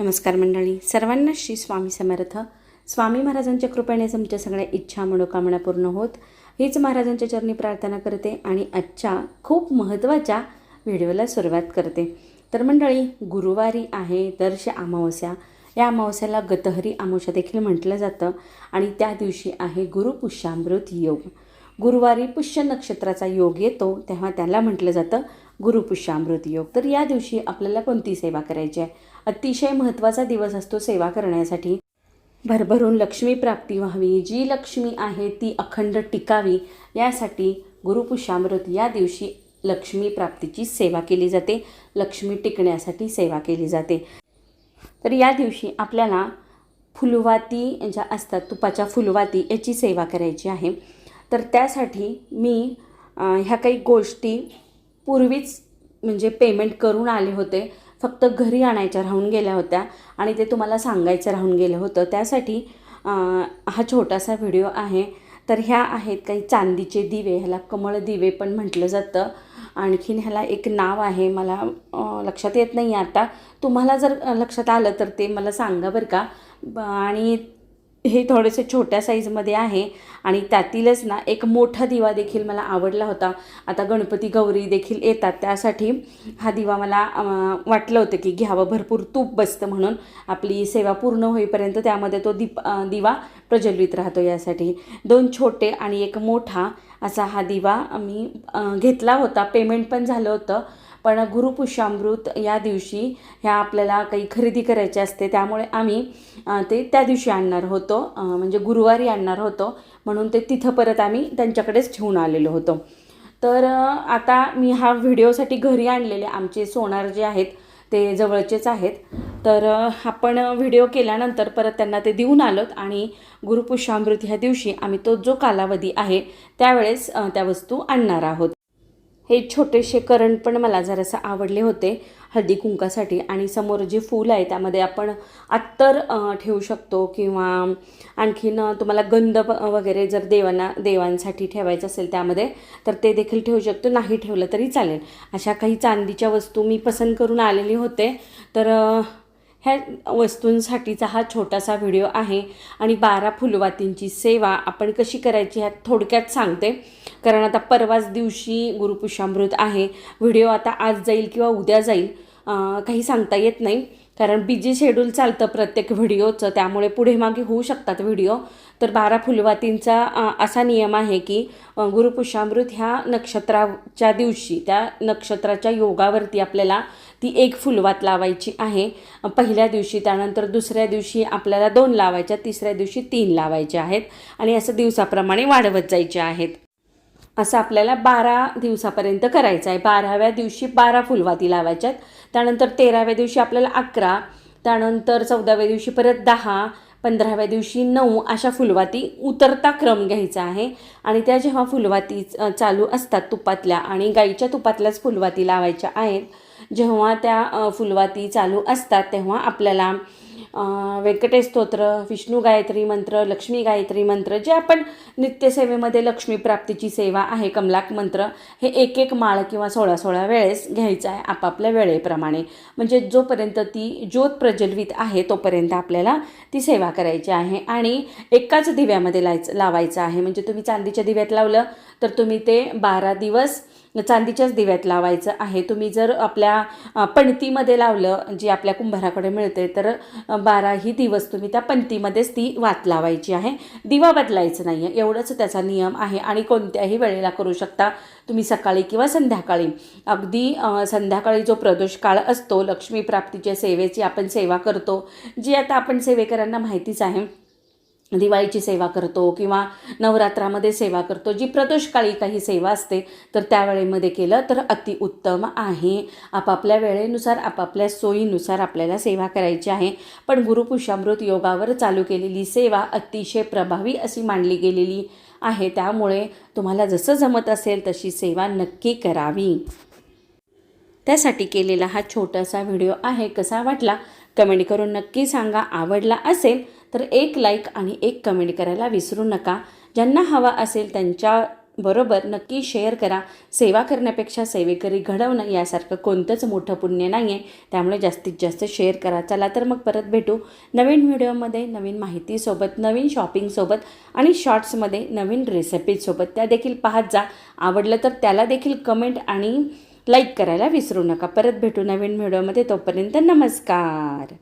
नमस्कार मंडळी. सर्वांना श्री स्वामी समर्थ. स्वामी महाराजांच्या कृपेने तुमच्या सगळ्या इच्छा मनोकामना पूर्ण होत. हीच महाराजांच्या चरणी प्रार्थना करते आणि आजच्या खूप महत्त्वाच्या व्हिडिओला सुरुवात करते. तर मंडळी गुरुवारी आहे दर्श अमावस्या. या अमावस्याला गतहरी अमावस्या देखील म्हटलं जातं आणि त्या दिवशी आहे गुरुपुष्यामृत योग. गुरुवारी पुष्य नक्षत्राचा योग येतो तेव्हा त्याला म्हटलं जातं गुरुपुष्यामृत योग. तर या दिवशी आपल्याला कोणती सेवा करायची आहे? अतिशय महत्त्वाचा दिवस असतो सेवा करण्यासाठी. भरभरून लक्ष्मी प्राप्ती व्हावी जी लक्ष्मी आहे ती अखंड टिकावी यासाठी गुरुपुष्यामृत या दिवशी लक्ष्मी प्राप्तीची सेवा केली जाते. लक्ष्मी टिकण्यासाठी सेवा केली जाते. तर या दिवशी आपल्याला फुलवाती ज्या असतात तुपाच्या फुलवाती याची सेवा करायची आहे. तर त्यासाठी मी ह्या काही गोष्टी पूर्वीच म्हणजे पेमेंट करून आले होते. फक्त घरी आणायच्या राहून गेल्या होत्या आणि ते तुम्हाला सांगायचं राहून गेलं होतं. त्यासाठी हा छोटासा व्हिडिओ आहे. तर ह्या आहेत काही चांदीचे दिवे ह्याला कमळ दिवे पण म्हटलं जातं. आणखीन ह्याला एक नाव आहे. मला लक्षात येत नाही आता. तुम्हाला जर लक्षात आलं तर ते मला सांगा बरं का? ब- आणि हे थोडेसे छोट्या साईजमध्ये आहे आणि त्यातीलच ना एक मोठा दिवा देखील मला आवडला होता. आता गणपती गौरी देखील येतात. त्यासाठी हा दिवा मला वाटलं होतं की घ्यावं. भरपूर तूप बसतं म्हणून आपली सेवा पूर्ण होईपर्यंत त्यामध्ये तो दीप दिवा प्रज्वलित राहतो यासाठी. दोन छोटे आणि एक मोठा असा हा दिवा मी घेतला होता. पेमेंट पण झालं होतं. पण गुरुपुष्यामृत या दिवशी ह्या आपल्याला काही खरेदी करायची असते त्यामुळे आम्ही ते त्या दिवशी आणणार होतो. म्हणजे गुरुवारी आणणार होतो. म्हणून ते तिथं परत आम्ही त्यांच्याकडेच ठेवून आलेलो होतो. तर आता मी हा व्हिडिओसाठी घरी आणलेले आमचे सोनार जे आहेत ते जवळचेच आहेत. तर आपण व्हिडिओ केल्यानंतर परत त्यांना ते देऊन आलोत आणि गुरुपुष्यामृत ह्या दिवशी आम्ही तो जो कालावधी आहे त्यावेळेस त्या वस्तू आणणार आहोत. हे छोटेसे करण पण मला जरासं आवडले होते हळदी कुंकासाठी. आणि समोर जे फूल आहे त्यामध्ये आपण अत्तर ठेवू शकतो किंवा आणखीन तुम्हाला गंध वगैरे जर देवांना देवांसाठी ठेवायचं असेल त्यामध्ये तर ते देखील ठेवू शकतो. नाही ठेवलं तरी चालेल. अशा काही चांदीच्या वस्तू मी पसंत करून आलेली होते. तर ह्या वस्तूंसाठीचा हा छोटासा व्हिडिओ आहे आणि बारा फुलवातींची सेवा आपण कशी करायची ह्यात थोडक्यात सांगते. कारण आता परवाच दिवशी गुरुपुष्यामृत आहे. व्हिडिओ आता आज जाईल किंवा उद्या जाईल काही सांगता येत नाही. कारण बिझी शेड्यूल चालतं प्रत्येक व्हिडिओचं त्यामुळे पुढे मागे होऊ शकतात व्हिडिओ. तर बारा फुलवातींचा असा नियम आहे की गुरुपुषामृत गुरुपुष्यामृत ह्या नक्षत्राच्या दिवशी त्या नक्षत्राच्या योगावरती आपल्याला ती एक फुलवात लावायची आहे. पहिल्या दिवशी त्यानंतर दुसऱ्या दिवशी आपल्याला दोन लावायच्या तिसऱ्या दिवशी तीन लावायच्या आहेत आणि असं दिवसाप्रमाणे वाढवत जायचे आहेत. असं आपल्याला बारा दिवसापर्यंत करायचं आहे. बाराव्या दिवशी बारा फुलवाती लावायच्यात. त्यानंतर तेराव्या दिवशी आपल्याला अकरा त्यानंतर चौदाव्या दिवशी परत दहा पंधराव्या दिवशी नऊ अशा फुलवाती उतरता क्रम घ्यायचा आहे. आणि त्या जेव्हा फुलवाती चालू असतात तुपातल्या आणि गाईच्या तुपातल्याच फुलवाती लावायच्या आहेत जेव्हा त्या फुलवाती चालू असतात तेव्हा आपल्याला व्यंकटेश स्तोत्र विष्णू गायत्री मंत्र लक्ष्मी गायत्री मंत्र जे आपण नित्यसेवेमध्ये लक्ष्मी प्राप्तीची सेवा आहे कमलाक मंत्र हे एक एक माळ किंवा सोळा सोळा वेळेस घ्यायचं आहे आपापल्या वेळेप्रमाणे. म्हणजे जोपर्यंत ती ज्योत प्रज्वलित आहे तोपर्यंत आपल्याला ती सेवा करायची आहे. आणि एकाच दिव्यामध्ये लायचं लावायचं आहे. म्हणजे तुम्ही चांदीच्या दिव्यात लावलं तर तुम्ही ते बारा दिवस चांदीच्याच दिव्यात लावायचं आहे. तुम्ही जर आपल्या पणतीमध्ये लावलं जी आपल्या कुंभाराकडे मिळते तर बाराही दिवस तुम्ही त्या पणतीमध्येच ती वात लावायची आहे. दिवा बदलायचं नाही आहे एवढंच त्याचा नियम आहे आणि कोणत्याही वेळेला करू शकता तुम्ही सकाळी किंवा संध्याकाळी. अगदी संध्याकाळी जो प्रदोष काळ असतो लक्ष्मी प्राप्तीच्या सेवेची आपण सेवा करतो. जी आता आपण सेवेकरांना माहितीच आहे दिवाळीची सेवा करतो किंवा नवरात्रामध्ये सेवा करतो. जी प्रदोषकाळी काही सेवा असते तर त्या वेळेमध्ये केलं तर अतिउत्तम आहे. आपापल्या वेळेनुसार आपापल्या सोयीनुसार आपल्याला सेवा करायची आहे. पण गुरुपुषामृत योगावर चालू केलेली सेवा अतिशय प्रभावी अशी मांडली गेलेली आहे. त्यामुळे तुम्हाला जसं जमत असेल तशी सेवा नक्की करावी. त्यासाठी केलेला हा छोटासा व्हिडिओ आहे. कसा वाटला? कमेंट करून नक्की सांगा. आवडला असेल तर एक लाईक आणि एक कमेंट करायला विसरू नका. ज्यांना हवा असेल त्यांच्या बरोबर नक्की शेअर करा. सेवा करण्यापेक्षा सेवेकरी घडवणं यासारखं कोणतंच मोठं पुण्य नाही आहे त्यामुळे जास्तीत जास्त शेअर करा. चला तर मग परत भेटू. नवीन व्हिडिओमध्ये नवीन माहितीसोबत नवीन शॉपिंगसोबत आणि शॉर्ट्समध्ये नवीन रेसिपीजसोबत त्या देखील पाहत जा. आवडलं तर त्याला देखील कमेंट आणि लाईक करायला विसरू नका. परत भेटू नवीन व्हिडिओमध्ये तोपर्यंत नमस्कार.